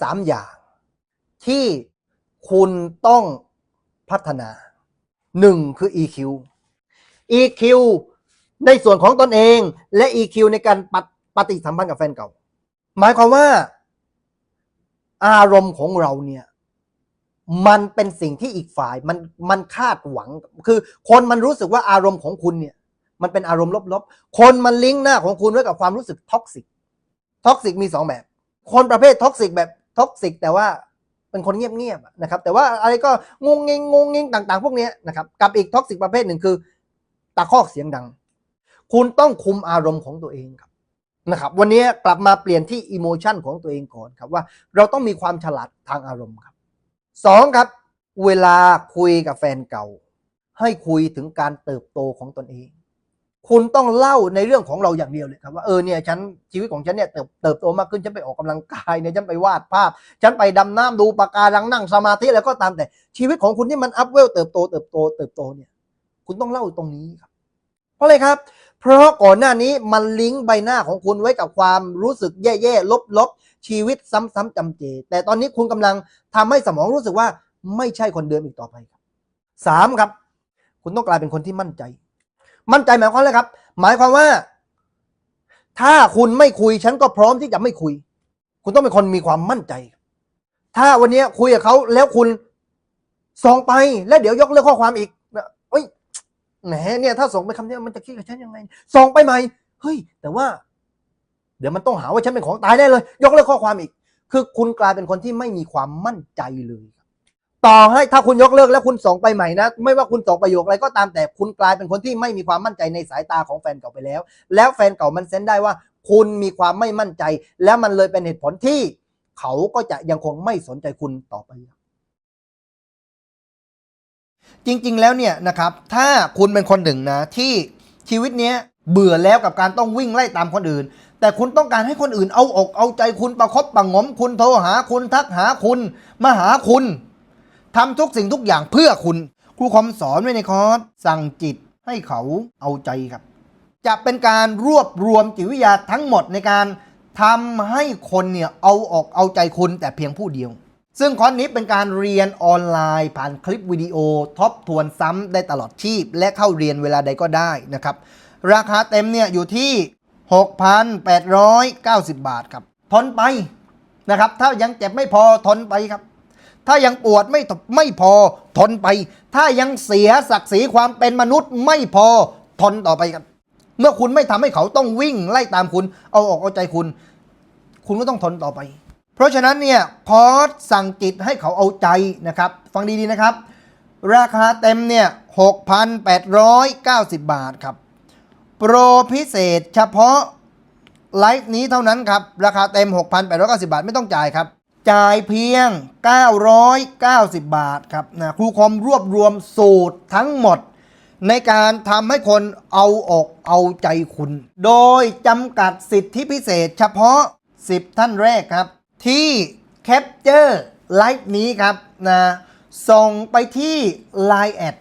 สามอย่าง ที่คุณต้องพัฒนาหนึ่งคือ EQ EQ ในส่วนของตนเองและ EQ ในการปฏิปฏิสัมพันธ์กับแฟนเก่า หมายความว่า อารมณ์ของเราเนี่ย มันเป็นสิ่งที่อีกฝ่ายมันมันคาดหวัง คือคนมันรู้สึกว่าอารมณ์ของคุณเนี่ย มันเป็นอารมณ์ลบๆ คนมันลิงก์หน้าของคุณไว้กับความรู้สึกท็อกซิกท็อกซิกมีสองแบบ คนประเภทท็อกซิกแบบ ท็อกซิกแต่ว่าเป็นคนเงียบๆนะครับ แต่ว่าอะไรก็งงเงงงงเงงต่าง ๆ พวกนี้นะครับ กับอีกท็อกซิกประเภทหนึ่งคือตะคอกเสียงดัง คุณต้องคุมอารมณ์ของตัวเองครับนะครับ วันนี้กลับมาเปลี่ยนที่อิโมชันของตัวเองก่อนครับว่าเราต้องมีความฉลาดทางอารมณ์ครับสองครับ เวลาคุยกับแฟนเก่า ให้คุยถึงการเติบโตของตนเอง คุณต้องเล่าในเรื่องของเราอย่างเดียวเลยครับว่าเออเนี่ยฉันชีวิตของฉันเนี่ยเติบเติบโตมากขึ้นฉันไปออกกำลังกายเนี่ยฉันไปวาดภาพ ฉันไปดำน้ำดูปะการังนั่งสมาธิแล้วก็ตามแต่ชีวิตของคุณที่มันอัพเวลเติบโตเติบโตเติบโตเนี่ย คุณต้องเล่าตรงนี้ครับ เพราะอะไรครับ เพราะก่อนหน้านี้มันลิงก์ใบหน้าของคุณไว้กับความรู้สึกแย่ๆลบๆชีวิตซ้ำๆจำเจ แต่ตอนนี้คุณกำลังทำให้สมองรู้สึกว่าไม่ใช่คนเดิมอีกต่อไปครับสามครับ คุณต้องกลายเป็นคนที่มั่นใจ มั่นใจหมายความอะไรครับ หมายความว่า ถ้าคุณไม่คุยฉันก็พร้อมที่จะไม่คุย คุณต้องเป็นคนมีความมั่นใจ ถ้าวันนี้คุยกับเขาแล้วคุณส่งไปแล้วเดี๋ยวยกเลิกข้อความอีกเอ้ยแหมเนี่ยถ้าส่งไปคำนี้มันจะคิดกับฉันยังไงส่งไปใหม่เฮ้ย แต่ว่า เดี๋ยวมันต้องหาว่าฉันเป็นของตายได้เลย ยกเลิกข้อความอีก คือคุณกลายเป็นคนที่ไม่มีความมั่นใจเลย ต่อให้ถ้าคุณยกเลิกแล้วคุณส่งไปใหม่นะ ไม่ว่าคุณส่งประโยคอะไรก็ตามแต่คุณกลายเป็นคนที่ไม่มีความมั่นใจในสายตาของแฟนเก่าไปแล้ว แล้วแฟนเก่ามันเซนได้ว่า คุณมีความไม่มั่นใจ แล้วมันเลยเป็นเหตุผลที่ เขาก็จะยังคงไม่สนใจคุณต่อไป จริง ๆ แล้วเนี่ยนะครับ ถ้าคุณเป็นคนหนึ่งนะที่ชีวิตเนี้ยเบื่อแล้วกับการต้องวิ่งไล่ตามคนอื่น แต่คุณต้องการให้คนอื่นเอาอกเอาใจคุณประคบประงมคุณโทรหาคุณทักหาคุณมาหาคุณ ทำทุกสิ่งทุกอย่างเพื่อคุณ ครูคอมสอนไว้ในคอร์สสั่งจิตให้เขาเอาใจครับ จะเป็นการรวบรวมจิตวิทยาทั้งหมดในการทำให้คนเนี่ยเอาออกเอาใจคุณแต่เพียงผู้เดียว ซึ่งคอร์สนี้เป็นการเรียนออนไลน์ ผ่านคลิปวิดีโอทบทวนซ้ำได้ตลอดชีพ และเข้าเรียนเวลาใดก็ได้นะครับ ราคาเต็มเนี่ยอยู่ที่ 6,890 บาทครับ ทนไปนะครับ ถ้ายังเจ็บไม่พอทนไปครับ ถ้ายังปวดไม่ไม่พอทนไป ถ้ายังเสียศักดิ์ศรีความเป็นมนุษย์ไม่พอทนต่อไปครับ เมื่อคุณไม่ทำให้เขาต้องวิ่งไล่ตามคุณ เอาออกเอาใจคุณ คุณก็ต้องทนต่อไป เพราะฉะนั้นเนี่ยคอร์สสั่งจิตให้เขาเอาใจนะครับ ฟังดีๆนะครับ ราคาเต็มเนี่ย6,890 บาทครับ โปรพิเศษเฉพาะไลฟ์นี้เท่านั้นครับ ราคาเต็ม 6,890 บาทไม่ต้องจ่ายครับ จ่ายเพียง 990 บาทครับนะครูคอมรวบรวมสูตรทั้งหมด ในการทำให้คนเอาอกเอาใจคุณ โดยจำกัดสิทธิพิเศษเฉพาะ 10 ท่านแรกครับ ที่แคปเจอร์ไลฟ์นี้ครับนะส่งไปที่ Line แอด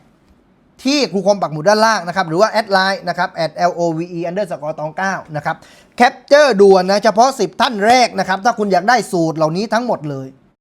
ที่ครูคมปักหมุดด้านล่างนะครับ หรือว่าแอดไลน์นะครับ at love underscore ตอง9นะครับ แคปเจอร์ด่วนนะ เฉพาะ 10 ท่านแรกนะครับ ถ้าคุณอยากได้สูตรเหล่านี้ทั้งหมดเลย